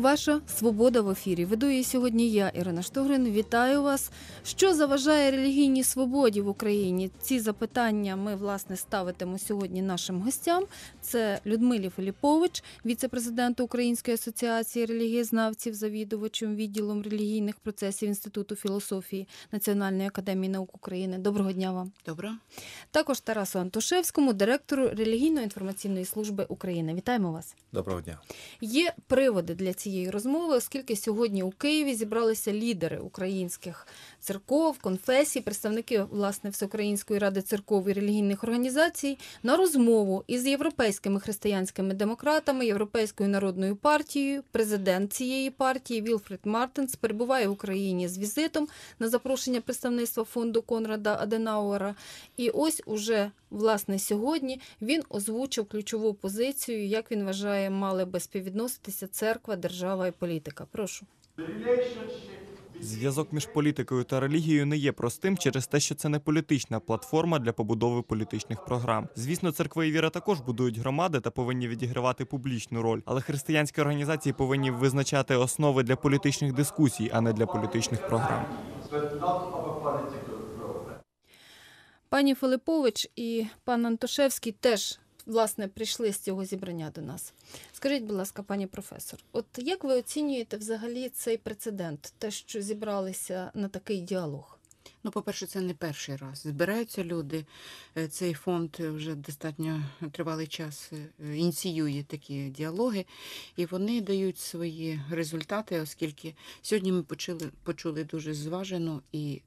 Ваша свобода в ефірі. Веду її сьогодні я, Ірина Штогрин. Вітаю вас. Що заважає релігійній свободі в Україні? Ці запитання ми власне ставитимо сьогодні нашим гостям. Це Людмилі Філіпович, віце-президенту Української асоціації релігієзнавців, завідувачем відділом релігійних процесів Інституту філософії Національної академії наук України. Доброго дня вам. Добре. Також Тарасу Антошевському, директору релігійно-інформаційної служби України. Вітаємо вас. Доброго дня. Є приводи для цієї розмови, оскільки сьогодні у Києві зібралися лідери українських церков, конфесій, представники власне Всеукраїнської ради церков і релігійних організацій на розмову із європейськими християнськими демократами, Європейською народною партією. Президент цієї партії Вілфред Мартинс перебуває в Україні з візитом на запрошення представництва фонду Конрада Аденауера. І ось уже власне сьогодні він озвучив ключову позицію, як він вважає, мали би співвідноситися церква, держава і політика. Прошу. Зв'язок між політикою та релігією не є простим через те, що це не політична платформа для побудови політичних програм. Звісно, церкви і віра також будують громади та повинні відігравати публічну роль, але християнські організації повинні визначати основи для політичних дискусій, а не для політичних програм. Пані Филипович і пан Антошевський теж власне прийшли з цього зібрання до нас. Скажіть, будь ласка, пані професор, от як ви оцінюєте взагалі цей прецедент, те, що зібралися на такий діалог? Ну, по-перше, це не перший раз. Збираються люди. Е, Цей фонд вже достатньо тривалий час е, ініціює такі діалоги, і вони дають свої результати, оскільки сьогодні ми почули, почули дуже зважену і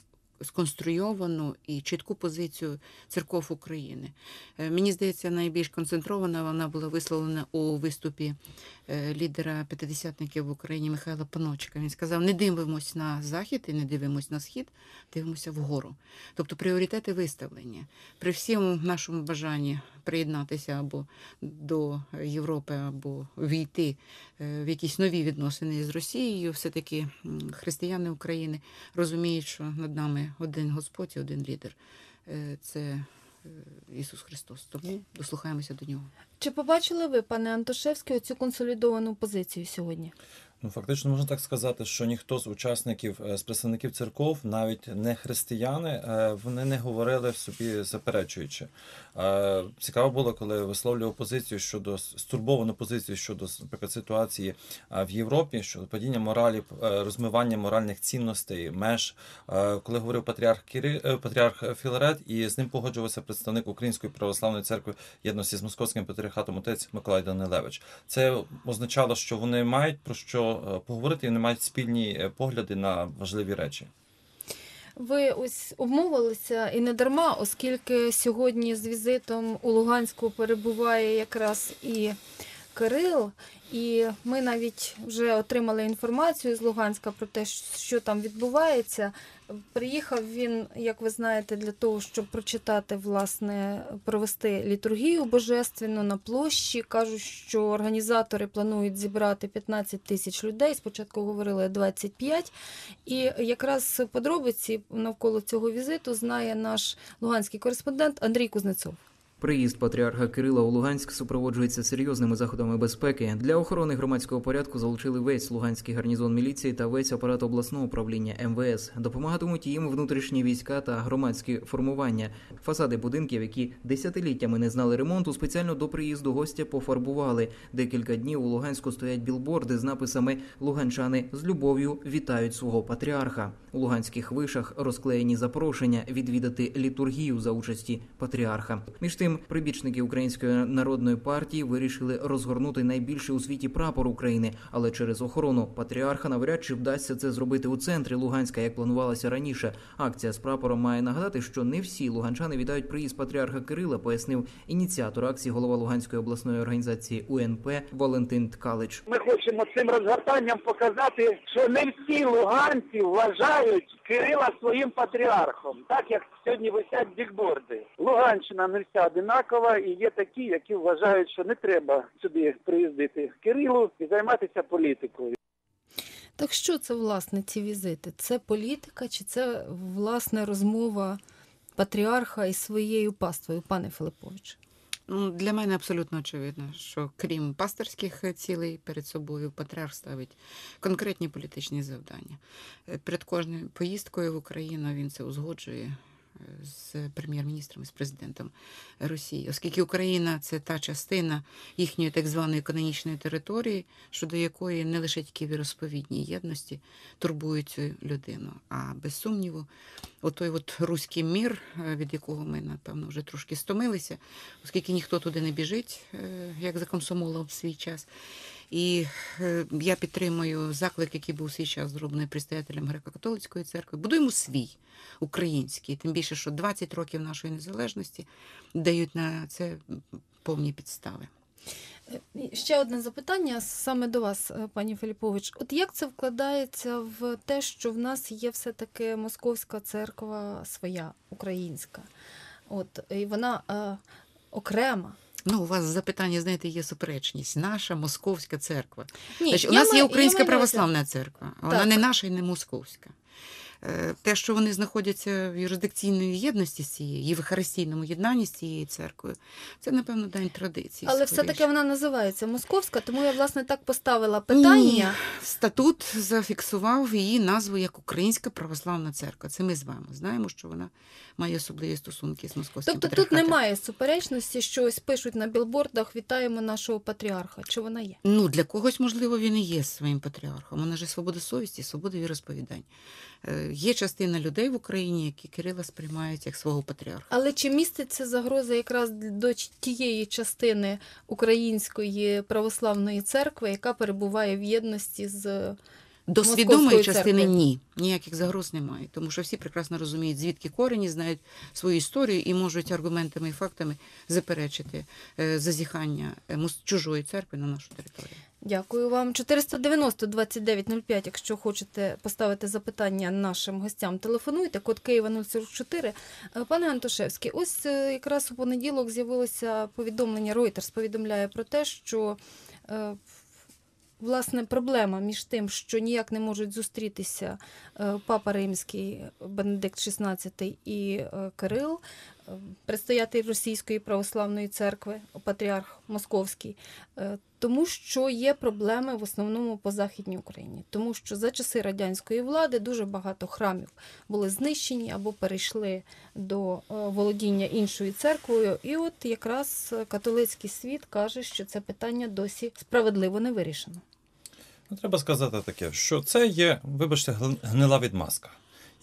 сконструйовану і чітку позицію церков України. Е, Мені здається, найбільш концентрована вона була висловлена у виступі е, лідера п'ятидесятників в Україні Михайла Паночка. Він сказав: не дивимось на захід і не дивимось на схід, дивимося вгору. Тобто пріоритети виставлені. При всьому нашому бажанні приєднатися або до Європи, або війти е, в якісь нові відносини з Росією, все-таки християни України розуміють, що над нами один Господь і один лідер. Е, Це е, Ісус Христос. Тому дослухаємося до нього. Чи побачили ви, пане Антошевський, цю консолідовану позицію сьогодні? Ну, фактично можна так сказати, що ніхто з учасників, е, з представників церков, навіть не християни, е, вони не говорили собі заперечуючи. Е, Цікаво було, коли висловлював позицію щодо стурбовану позицію щодо наприклад, ситуації в Європі, щодо падіння моралі, розмивання моральних цінностей, меж. Коли говорив патріарх Кири, патріарх Філарет, і з ним погоджувався представник Української православної церкви єдності з московським патріархатом отець Миколай Данилевич. Це означало, що вони мають про що е, поговорити і вони мають спільні е, погляди на важливі речі. Ви ось обмовилися і не дарма, оскільки сьогодні з візитом у Луганську перебуває якраз і Кирил, і ми навіть вже отримали інформацію з Луганська про те, що там відбувається. Приїхав він, як ви знаєте, для того, щоб прочитати, власне, провести літургію божественну на площі. Кажуть, що організатори планують зібрати 15 тисяч людей. Спочатку говорили 25. І якраз подробиці навколо цього візиту знає наш луганський кореспондент Андрій Кузнецов. Приїзд патріарха Кирила у Луганськ супроводжується серйозними заходами безпеки. Для охорони громадського порядку залучили весь луганський гарнізон міліції та весь апарат обласного управління МВС. Допомагатимуть їм внутрішні війська та громадські формування. Фасади будинків, які десятиліттями не знали ремонту, спеціально до приїзду гостя пофарбували. Декілька днів у Луганську стоять білборди з написами Луганчани з любов'ю вітають свого патріарха. У луганських вишах розклеєні запрошення відвідати літургію за участі патріарха. Між тим, прибічники Української народної партії вирішили розгорнути найбільший у світі прапор України, але через охорону патріарха навряд чи вдасться це зробити у центрі Луганська, як планувалося раніше. Акція з прапором має нагадати, що не всі луганчани вітають приїзд патріарха Кирила, пояснив ініціатор акції голова Луганської обласної організації УНП Валентин Ткалич. Ми хочемо цим розгортанням показати, що не всі луганці вважають Кирила своїм патріархом, так як сьогодні висять бікборди. Луганщина не вся одинакова, і є такі, які вважають, що не треба сюди приїздити Кирилу і займатися політикою. Так що це власне ці візити? Це політика чи це власне розмова патріарха із своєю паствою, пане Филипович? Ну, для мене абсолютно очевидно, що крім пасторських цілей перед собою, патріарх ставить конкретні політичні завдання. Перед кожною поїздкою в Україну він це узгоджує з прем'єр-міністром, з президентом Росії, оскільки Україна це та частина їхньої так званої канонічної території, щодо якої не лише тільки віросповідні єдності турбують цю людину, а без сумніву, отой от руський мір, е, від якого ми, напевно, вже трошки стомилися, оскільки ніхто туди не біжить, е, як за комсомолом в свій час. І е, я підтримую заклик, який був свій час зроблений предстоятелем греко-католицької церкви. Будуємо свій український, тим більше, що 20 років нашої незалежності дають на це повні підстави. Е, Ще одне запитання саме до вас, е, пані Філіпович. От як це вкладається в те, що в нас є все-таки московська церква своя, українська? От, і вона е, окрема. Ну, у вас запитання, знаєте, є суперечність. Наша московська церква. Ні, Значить, у нас маю- є Українська маю православна церква. Вона Так. не наша і не московська. Е, Те, що вони знаходяться в юрисдикційної єдності з цією, євхаристійному єднанні з цією церквою, це, напевно, дань традиції. Але все-таки вона називається московська, тому я власне так поставила питання. Ні, статут зафіксував її назву як Українська православна церква. Це ми з вами знаємо, що вона має особливі стосунки з московським Тобто тут немає суперечності, що ось пишуть на білбордах Вітаємо нашого патріарха. Чи вона є? Ну, для когось, можливо, він і є своїм патріархом. Вона ж свобода совісті, свобода віросповідань. Є частина людей в Україні, які Кирила сприймають як свого патріарха. Але чи міститься загроза якраз до тієї частини української православної церкви, яка перебуває в єдності з До свідомої частини церкви. ні. Ніяких загроз немає, тому що всі прекрасно розуміють, звідки корені, знають свою історію і можуть аргументами і фактами заперечити е, зазіхання е, чужої церкви на нашу територію. Дякую вам. 490 2905, якщо хочете поставити запитання нашим гостям, телефонуйте. Код Києва 044. Е, Пане Антошевський, ось якраз у понеділок з'явилося повідомлення. Reuters повідомляє про те, що власне проблема між тим, що ніяк не можуть зустрітися е, Папа Римський Бенедикт XVI і е, Кирил, е, предстоятель Російської православної церкви, патріарх Московський. Тому що є проблеми в основному по Західній Україні. Тому що за часи радянської влади дуже багато храмів були знищені або перейшли до володіння іншою церквою. І от якраз католицький світ каже, що це питання досі справедливо не вирішено. Ну, треба сказати таке, що це є, вибачте, гнила відмазка.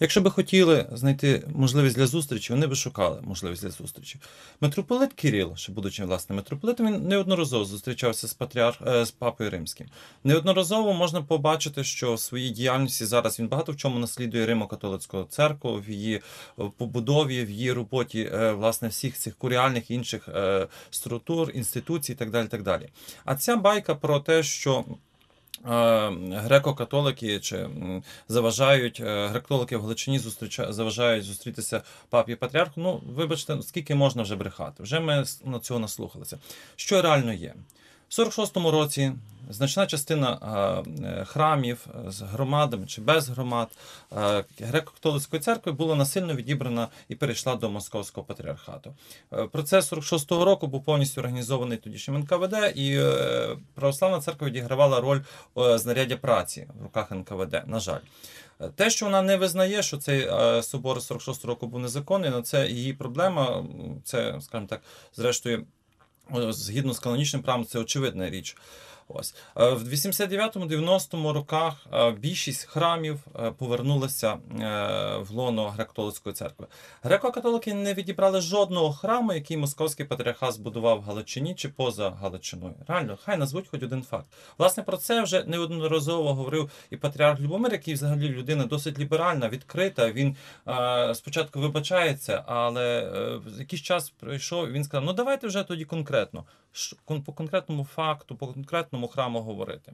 Якщо би хотіли знайти можливість для зустрічі, вони би шукали можливість для зустрічі. Митрополит Кирил, ще будучи власне митрополитом, він неодноразово зустрічався з патріарх е, з папою римським. Неодноразово можна побачити, що в своїй діяльності зараз він багато в чому наслідує Римо-католицьку церкву в її е, побудові, в її роботі е, власне всіх цих куріальних інших структур, інституцій і так далі. Так далі. А ця байка про те, що греко-католики чи заважають е, греко-католики в Галичині зустріча, заважають зустрітися папі патріарху. Ну, вибачте, скільки можна вже брехати? Вже ми на цього наслухалися. Що реально є? В 46-му році значна частина е, храмів з громадами чи без громад е, греко-католицької церкви була насильно відібрана і перейшла до московського патріархату. Е, Процес 46-го року був повністю організований тодішнім НКВД, і православна церква відігравала роль знаряддя праці в руках НКВД. На жаль. Те, що вона не визнає, що цей собор 46 року був незаконний, ну це її проблема. Це, скажімо так, зрештою, згідно з канонічним правом, це очевидна річ. Ось Е, в 89-90 роках е, більшість храмів е, повернулися в лоно греко-католицької церкви. Греко-католики не відібрали жодного храму, який московський патріархат збудував в Галичині чи поза Галичиною. Реально, хай назвуть хоч один факт. Власне, про це вже неодноразово говорив і патріарх Любомир, який взагалі людина досить ліберальна, відкрита. Він спочатку вибачається, але якийсь час пройшов, він сказав: ну давайте вже тоді конкретно, по конкретному факту, по конкретному храму говорити.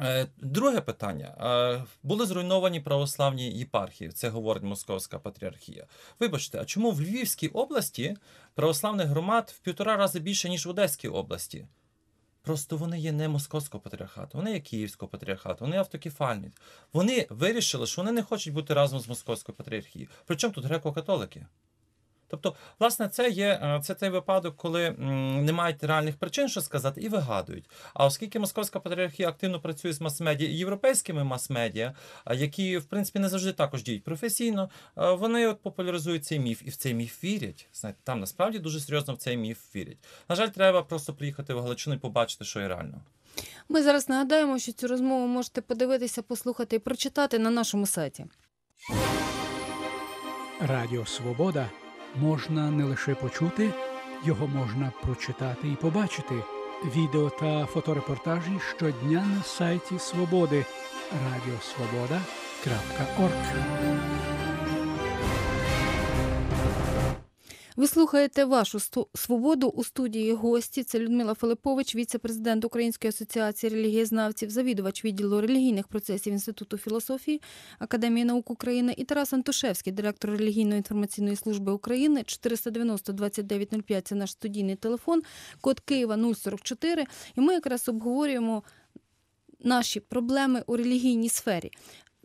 Е, Друге питання. Е, Були зруйновані православні єпархії, це говорить Московська патріархія. Вибачте, а чому в Львівській області православних громад в півтора рази більше, ніж в Одеській області? Просто вони є не московського патріархату, вони є Київського патріархату, вони автокефальні. Вони вирішили, що вони не хочуть бути разом з московською патріархією. Причому тут греко-католики? Тобто, власне, це є е, це той випадок, коли не мають реальних причин, що сказати, і вигадують. А оскільки московська патріархія активно працює з мас-медіа і європейськими мас-медіа, які в принципі не завжди також діють професійно, е, вони от популяризують цей міф і в цей міф вірять. Знаєте, там насправді дуже серйозно в цей міф вірять. На жаль, треба просто приїхати в Галичину і побачити, що є реально. Ми зараз нагадаємо, що цю розмову можете подивитися, послухати і прочитати на нашому сайті. Радіо Свобода можна не лише почути, його можна прочитати і побачити. Відео та фоторепортажі щодня на сайті Свободи радіосвобода.орг. Ви слухаєте вашу свободу у студії гості. Це Людмила Филипович, віце-президент Української асоціації релігієзнавців, завідувач відділу релігійних процесів Інституту філософії Академії наук України і Тарас Антошевський, директор релігійної інформаційної служби України. 490 2905 – це наш студійний телефон, код Києва 044. І ми якраз обговорюємо наші проблеми у релігійній сфері.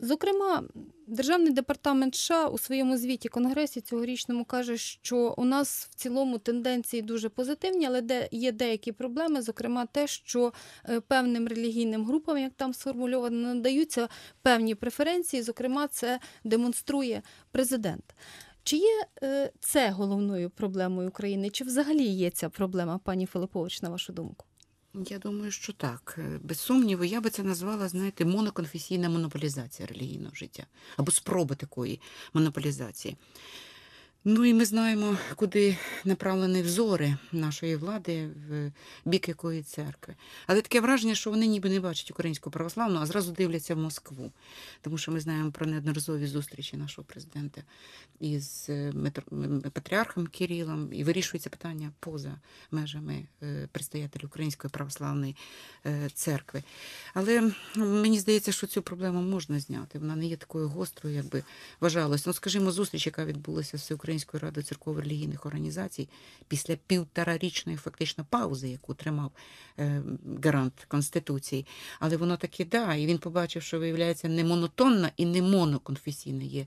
Зокрема, Державний департамент США у своєму звіті Конгресі цьогорічному каже, що у нас в цілому тенденції дуже позитивні, але де є деякі проблеми, зокрема те, що е, певним релігійним групам, як там сформульовано, надаються певні преференції. Зокрема, це демонструє президент. Чи є е, це головною проблемою України? Чи взагалі є ця проблема, пані Филипович, на вашу думку? Я думаю, що так. Е, Без сумніву, я би це назвала, знаєте, моноконфесійна монополізація релігійного життя або спроба такої монополізації. Ну і ми знаємо, куди направлені взори нашої влади в бік якої церкви. Але таке враження, що вони ніби не бачать українську православну, а зразу дивляться в Москву. Тому що ми знаємо про неодноразові зустрічі нашого президента із е, патріархом Кирилом, і вирішується питання поза межами е, предстоятелів Української православної е, церкви. Але мені здається, що цю проблему можна зняти. Вона не є такою гострою, як би вважалось. Ну, скажімо, зустріч, яка відбулася з Всеукраїнською радою церково релігійних організацій після півторарічної фактично паузи, яку тримав е, гарант Конституції. Але воно таки да, і він побачив, що виявляється не монотонна і не моноконфесійне є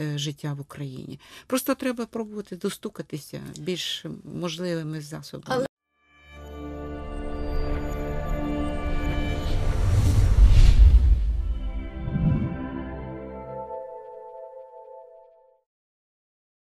е, життя в Україні. Просто треба пробувати достукатися більш можливими засобами.